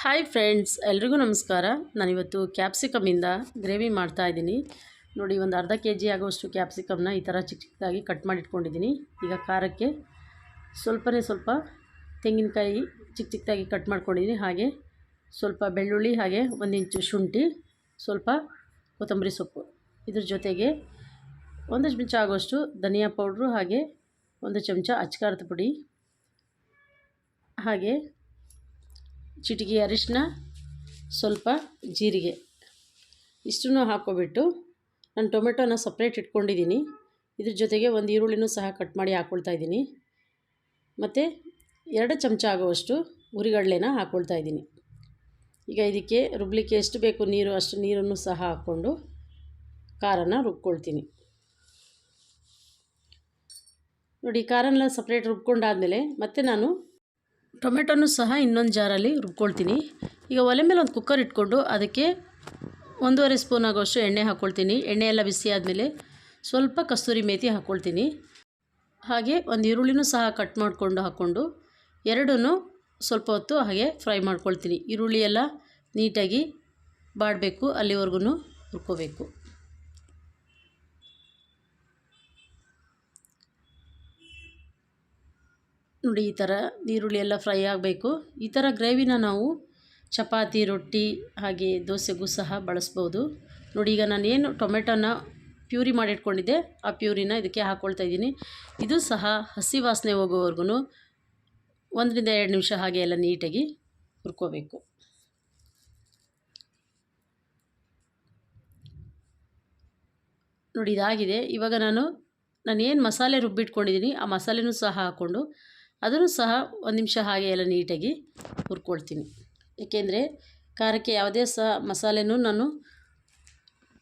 Hi friends, ಎಲ್ರಿಗೂ ನಮಸ್ಕಾರ. ನಾನಿವತ್ತು ಕ್ಯಾಪ್ಸಿಕಮಿಂದ ಗ್ರೇವಿ ಮಾಡ್ತಾ ಇದ್ದೀನಿ. ನೋಡಿ, ಒಂದು ಅರ್ಧ ಕೆ ಜಿ ಆಗುವಷ್ಟು ಕ್ಯಾಪ್ಸಿಕಮ್ನ ಈ ಥರ ಚಿಕ್ಕ ಚಿಕ್ಕದಾಗಿ ಕಟ್ ಮಾಡಿಟ್ಕೊಂಡಿದ್ದೀನಿ. ಈಗ ಖಾರಕ್ಕೆ ಸ್ವಲ್ಪನೇ ಸ್ವಲ್ಪ ತೆಂಗಿನಕಾಯಿ ಚಿಕ್ಕ ಚಿಕ್ಕದಾಗಿ ಕಟ್ ಮಾಡ್ಕೊಂಡಿದ್ದೀನಿ. ಹಾಗೆ ಸ್ವಲ್ಪ ಬೆಳ್ಳುಳ್ಳಿ, ಹಾಗೆ ಒಂದು ಇಂಚು ಶುಂಠಿ, ಸ್ವಲ್ಪ ಕೊತ್ತಂಬರಿ ಸೊಪ್ಪು. ಇದ್ರ ಜೊತೆಗೆ ಒಂದು ಚಮಚ ಆಗುವಷ್ಟು ಧನಿಯಾ ಪೌಡ್ರು, ಹಾಗೆ ಒಂದು ಚಮಚ ಅಚ್ಕಾರದ ಪುಡಿ, ಹಾಗೆ ಚಿಟಿಕೆ ಅರಿಶಿನ, ಸ್ವಲ್ಪ ಜೀರಿಗೆ. ಇಷ್ಟನ್ನು ಹಾಕ್ಕೊಬಿಟ್ಟು ನಾನು ಟೊಮೆಟೊನ ಸಪ್ರೇಟ್ ಇಟ್ಕೊಂಡಿದ್ದೀನಿ. ಇದ್ರ ಜೊತೆಗೆ ಒಂದು ಈರುಳ್ಳಿನೂ ಸಹ ಕಟ್ ಮಾಡಿ ಹಾಕ್ಕೊಳ್ತಾ ಇದ್ದೀನಿ. ಮತ್ತು ಎರಡು ಚಮಚ ಆಗುವಷ್ಟು ಉರಿಗಡಲೆನ ಹಾಕ್ಕೊಳ್ತಾ ಇದ್ದೀನಿ. ಈಗ ಇದಕ್ಕೆ ರುಬ್ಲಿಕ್ಕೆ ಎಷ್ಟು ಬೇಕು ನೀರು, ಅಷ್ಟು ನೀರನ್ನು ಸಹ ಹಾಕ್ಕೊಂಡು ಖಾರನ ರುಬ್ಕೊಳ್ತೀನಿ. ನೋಡಿ, ಖಾರನ ಸಪ್ರೇಟ್ ರುಬ್ಕೊಂಡಾದಮೇಲೆ ಮತ್ತೆ ನಾನು ಟೊಮೆಟೊನೂ ಸಹ ಇನ್ನೊಂದು ಜಾರಲ್ಲಿ ರುಬ್ಕೊಳ್ತೀನಿ. ಈಗ ಒಲೆ ಮೇಲೆ ಒಂದು ಕುಕ್ಕರ್ ಇಟ್ಕೊಂಡು ಅದಕ್ಕೆ ಒಂದೂವರೆ ಸ್ಪೂನ್ ಆಗೋಷ್ಟು ಎಣ್ಣೆ ಹಾಕ್ಕೊಳ್ತೀನಿ. ಎಣ್ಣೆ ಎಲ್ಲ ಬಿಸಿ ಆದಮೇಲೆ ಸ್ವಲ್ಪ ಕಸ್ತೂರಿ ಮೇತಿ ಹಾಕ್ಕೊಳ್ತೀನಿ. ಹಾಗೆ ಒಂದು ಈರುಳ್ಳಿನೂ ಸಹ ಕಟ್ ಮಾಡಿಕೊಂಡು ಹಾಕ್ಕೊಂಡು ಎರಡೂ ಸ್ವಲ್ಪ ಹೊತ್ತು ಹಾಗೆ ಫ್ರೈ ಮಾಡ್ಕೊಳ್ತೀನಿ. ಈರುಳ್ಳಿ ಎಲ್ಲ ನೀಟಾಗಿ ಬಾಡಬೇಕು, ಅಲ್ಲಿವರೆಗೂ ಹುರ್ಕೋಬೇಕು ನೋಡಿ, ಈ ಥರ ಈರುಳ್ಳಿ ಎಲ್ಲ ಫ್ರೈ ಆಗಬೇಕು. ಈ ಥರ ಗ್ರೇವಿನ ನಾವು ಚಪಾತಿ, ರೊಟ್ಟಿ, ಹಾಗೆ ದೋಸೆಗೂ ಸಹ ಬಳಸ್ಬೋದು. ನೋಡಿ, ಈಗ ನಾನು ಏನು ಟೊಮೆಟೊನ ಪ್ಯೂರಿ ಮಾಡಿಟ್ಕೊಂಡಿದ್ದೆ, ಆ ಪ್ಯೂರಿನ ಇದಕ್ಕೆ ಹಾಕ್ಕೊಳ್ತಾ ಇದ್ದೀನಿ. ಇದು ಸಹ ಹಸಿ ವಾಸನೆ ಹೋಗೋವರೆಗೂ ಒಂದರಿಂದ ಎರಡು ನಿಮಿಷ ಹಾಗೆ ಎಲ್ಲ ನೀಟಾಗಿ ಹುರ್ಕೋಬೇಕು. ನೋಡಿ, ಇದಾಗಿದೆ. ಇವಾಗ ನಾನು ನಾನು ಏನು ಮಸಾಲೆ ರುಬ್ಬಿಟ್ಕೊಂಡಿದ್ದೀನಿ, ಆ ಮಸಾಲೆನೂ ಸಹ ಹಾಕ್ಕೊಂಡು ಅದನ್ನು ಸಹ ಒಂದು ನಿಮಿಷ ಹಾಗೆ ಎಲ್ಲ ನೀಟಾಗಿ ಹುರ್ಕೊಳ್ತೀನಿ. ಏಕೆಂದರೆ ಖಾರಕ್ಕೆ ಯಾವುದೇ ಸಹ ಮಸಾಲೆನೂ ನಾನು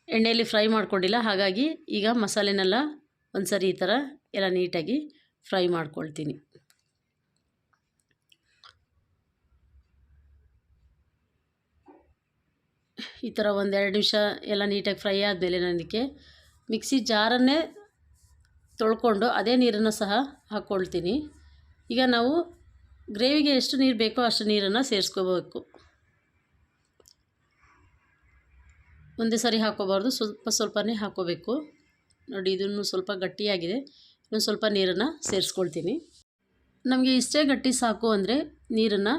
ಎಣ್ಣೆಯಲ್ಲಿ ಫ್ರೈ ಮಾಡ್ಕೊಂಡಿಲ್ಲ. ಹಾಗಾಗಿ ಈಗ ಮಸಾಲೆನೆಲ್ಲ ಒಂದು ಸರಿ ಈ ಥರ ಎಲ್ಲ ನೀಟಾಗಿ ಫ್ರೈ ಮಾಡ್ಕೊಳ್ತೀನಿ. ಈ ಥರ ಒಂದೆರಡು ನಿಮಿಷ ಎಲ್ಲ ನೀಟಾಗಿ ಫ್ರೈ ಆದಮೇಲೆ ನನಗೆ ಮಿಕ್ಸಿ ಜಾರನ್ನೇ ತೊಳ್ಕೊಂಡು ಅದೇ ನೀರನ್ನು ಸಹ ಹಾಕ್ಕೊಳ್ತೀನಿ. ಈಗ ನಾವು ಗ್ರೇವಿಗೆ ಎಷ್ಟು ನೀರು ಬೇಕೋ ಅಷ್ಟು ನೀರನ್ನು ಸೇರಿಸ್ಕೋಬೇಕು. ಒಂದೇ ಸರಿ ಹಾಕೋಬಾರ್ದು ಸ್ವಲ್ಪ ಸ್ವಲ್ಪನೇ ಹಾಕೋಬೇಕು ನೋಡಿ, ಇದನ್ನು ಸ್ವಲ್ಪ ಗಟ್ಟಿಯಾಗಿದೆ. ಇನ್ನೊಂದು ಸ್ವಲ್ಪ ನೀರನ್ನು ಸೇರಿಸ್ಕೊಳ್ತೀನಿ. ನಮಗೆ ಇಷ್ಟೇ ಗಟ್ಟಿ ಸಾಕು ಅಂದರೆ ನೀರನ್ನು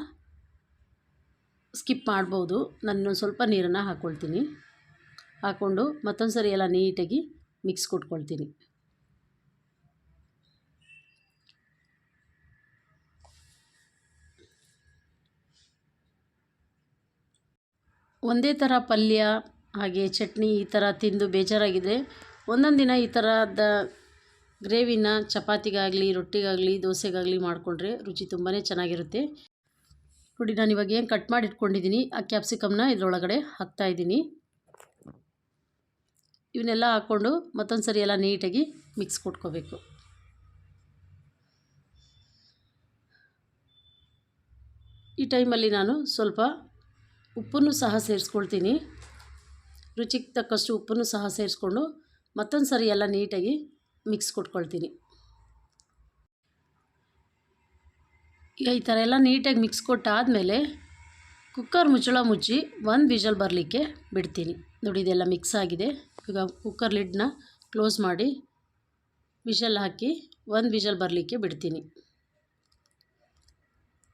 ಸ್ಕಿಪ್ ಮಾಡ್ಬೋದು. ನಾನು ಸ್ವಲ್ಪ ನೀರನ್ನು ಹಾಕ್ಕೊಳ್ತೀನಿ. ಹಾಕ್ಕೊಂಡು ಮತ್ತೊಂದು ಸರಿ ಎಲ್ಲ ನೀಟಾಗಿ ಮಿಕ್ಸ್ ಕೊಟ್ಕೊಳ್ತೀನಿ. ಒಂದೇ ಥರ ಪಲ್ಯ, ಹಾಗೆ ಚಟ್ನಿ ಈ ಥರ ತಿಂದು ಬೇಜಾರಾಗಿದೆ ಒಂದೊಂದು ದಿನ ಈ ಥರದ ಗ್ರೇವಿನ ಚಪಾತಿಗಾಗಲಿ, ರೊಟ್ಟಿಗಾಗಲಿ, ದೋಸೆಗಾಗಲಿ ಮಾಡಿಕೊಂಡ್ರೆ ರುಚಿ ತುಂಬಾ ಚೆನ್ನಾಗಿರುತ್ತೆ. ನೋಡಿ, ನಾನು ಇವಾಗ ಏನು ಕಟ್ ಮಾಡಿ ಇಟ್ಕೊಂಡಿದ್ದೀನಿ ಆ ಕ್ಯಾಪ್ಸಿಕಮ್ನ ಇದರೊಳಗಡೆ ಹಾಕ್ತಾಯಿದ್ದೀನಿ ಇವನ್ನೆಲ್ಲ ಹಾಕ್ಕೊಂಡು ಮತ್ತೊಂದು ಸರಿ ಎಲ್ಲ ನೀಟಾಗಿ ಮಿಕ್ಸ್ ಕೊಟ್ಕೋಬೇಕು. ಈ ಟೈಮಲ್ಲಿ ನಾನು ಸ್ವಲ್ಪ ಉಪ್ಪನ್ನು ಸಹ ಸೇರಿಸ್ಕೊಳ್ತೀನಿ. ರುಚಿಗೆ ತಕ್ಕಷ್ಟು ಉಪ್ಪನ್ನು ಸಹ ಸೇರಿಸ್ಕೊಂಡು ಮತ್ತೊಂದು ಸರಿ ಎಲ್ಲ ನೀಟಾಗಿ ಮಿಕ್ಸ್ ಕೊಟ್ಕೊಳ್ತೀನಿ. ಈಗ ಈ ಥರ ಎಲ್ಲ ನೀಟಾಗಿ ಮಿಕ್ಸ್ ಕೊಟ್ಟಾದಮೇಲೆ ಕುಕ್ಕರ್ ಮುಚ್ಚಳ ಮುಚ್ಚಿ ಒಂದು ವಿಜಲ್ ಬರಲಿಕ್ಕೆ ಬಿಡ್ತೀನಿ. ನೋಡಿ, ಇದೆಲ್ಲ ಮಿಕ್ಸ್ ಆಗಿದೆ. ಈಗ ಕುಕ್ಕರ್ ಲಿಡ್ನ ಕ್ಲೋಸ್ ಮಾಡಿ ವಿಷಲ್ ಹಾಕಿ ಒಂದು ವಿಷಲ್ ಬರಲಿಕ್ಕೆ ಬಿಡ್ತೀನಿ.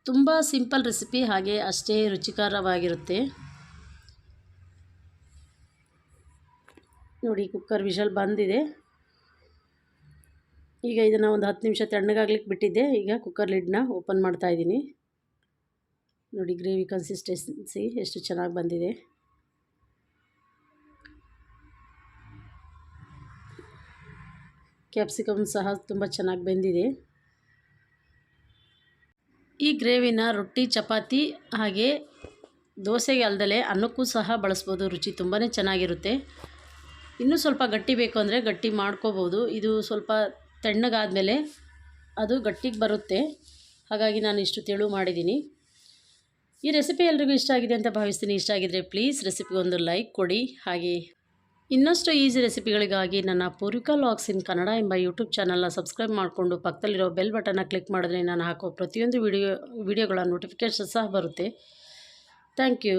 ತುಂಬ ಸಿಂಪಲ್ ರೆಸಿಪಿ, ಹಾಗೆ ಅಷ್ಟೇ ರುಚಿಕರವಾಗಿರುತ್ತೆ. ನೋಡಿ, ಕುಕ್ಕರ್ ವಿಷಲ್ ಬಂದಿದೆ. ಈಗ ಇದನ್ನು ಒಂದು ಹತ್ತು ನಿಮಿಷ ತಣ್ಣಗಾಗ್ಲಿಕ್ಕೆ ಬಿಟ್ಟಿದ್ದೆ. ಈಗ ಕುಕ್ಕರ್ ಲಿಡ್ನ ಓಪನ್ ಮಾಡ್ತಾ ಇದ್ದೀನಿ. ನೋಡಿ, ಗ್ರೇವಿ ಕನ್ಸಿಸ್ಟೆನ್ಸಿ ಎಷ್ಟು ಚೆನ್ನಾಗಿ ಬಂದಿದೆ. ಕ್ಯಾಪ್ಸಿಕಮ್ ಸಹ ತುಂಬ ಚೆನ್ನಾಗಿ ಬೆಂದಿದೆ. ಈ ಗ್ರೇವಿನ ರೊಟ್ಟಿ, ಚಪಾತಿ ಹಾಗೆ ದೋಸೆಗೆ ಅಲ್ದಲೆ ಅನ್ನಕ್ಕೂ ಸಹ ಬಳಸ್ಬೋದು. ರುಚಿ ತುಂಬಾ ಚೆನ್ನಾಗಿರುತ್ತೆ. ಇನ್ನೂ ಸ್ವಲ್ಪ ಗಟ್ಟಿ ಬೇಕು ಅಂದರೆ ಗಟ್ಟಿ ಮಾಡ್ಕೋಬೋದು. ಇದು ಸ್ವಲ್ಪ ತಣ್ಣಗಾದಮೇಲೆ ಅದು ಗಟ್ಟಿಗೆ ಬರುತ್ತೆ. ಹಾಗಾಗಿ ನಾನು ಇಷ್ಟು ತೆಳು ಮಾಡಿದ್ದೀನಿ. ಈ ರೆಸಿಪಿ ಎಲ್ರಿಗೂ ಇಷ್ಟ ಆಗಿದೆ ಅಂತ ಭಾವಿಸ್ತೀನಿ. ಇಷ್ಟ ಆಗಿದರೆ ಪ್ಲೀಸ್ ರೆಸಿಪಿಗೆ ಒಂದು ಲೈಕ್ ಕೊಡಿ. ಹಾಗೆ ಇನ್ನಷ್ಟು ಈಸಿ ರೆಸಿಪಿಗಳಿಗಾಗಿ ನನ್ನ ಪೂರ್ವಿಕ ಲಾಗ್ಸ್ ಇನ್ ಕನ್ನಡ ಎಂಬ ಯೂಟ್ಯೂಬ್ ಚಾನಲ್ನ ಸಬ್ಸ್ಕ್ರೈಬ್ ಮಾಡಿಕೊಂಡು ಪಕ್ಕದಲ್ಲಿರೋ ಬೆಲ್ ಬಟನ್ನ ಕ್ಲಿಕ್ ಮಾಡಿದ್ರೆ ನಾನು ಹಾಕೋ ಪ್ರತಿಯೊಂದು ವಿಡಿಯೋ, ವಿಡಿಯೋಗಳ ನೋಟಿಫಿಕೇಷನ್ ಸಹ ಬರುತ್ತೆ. Thank you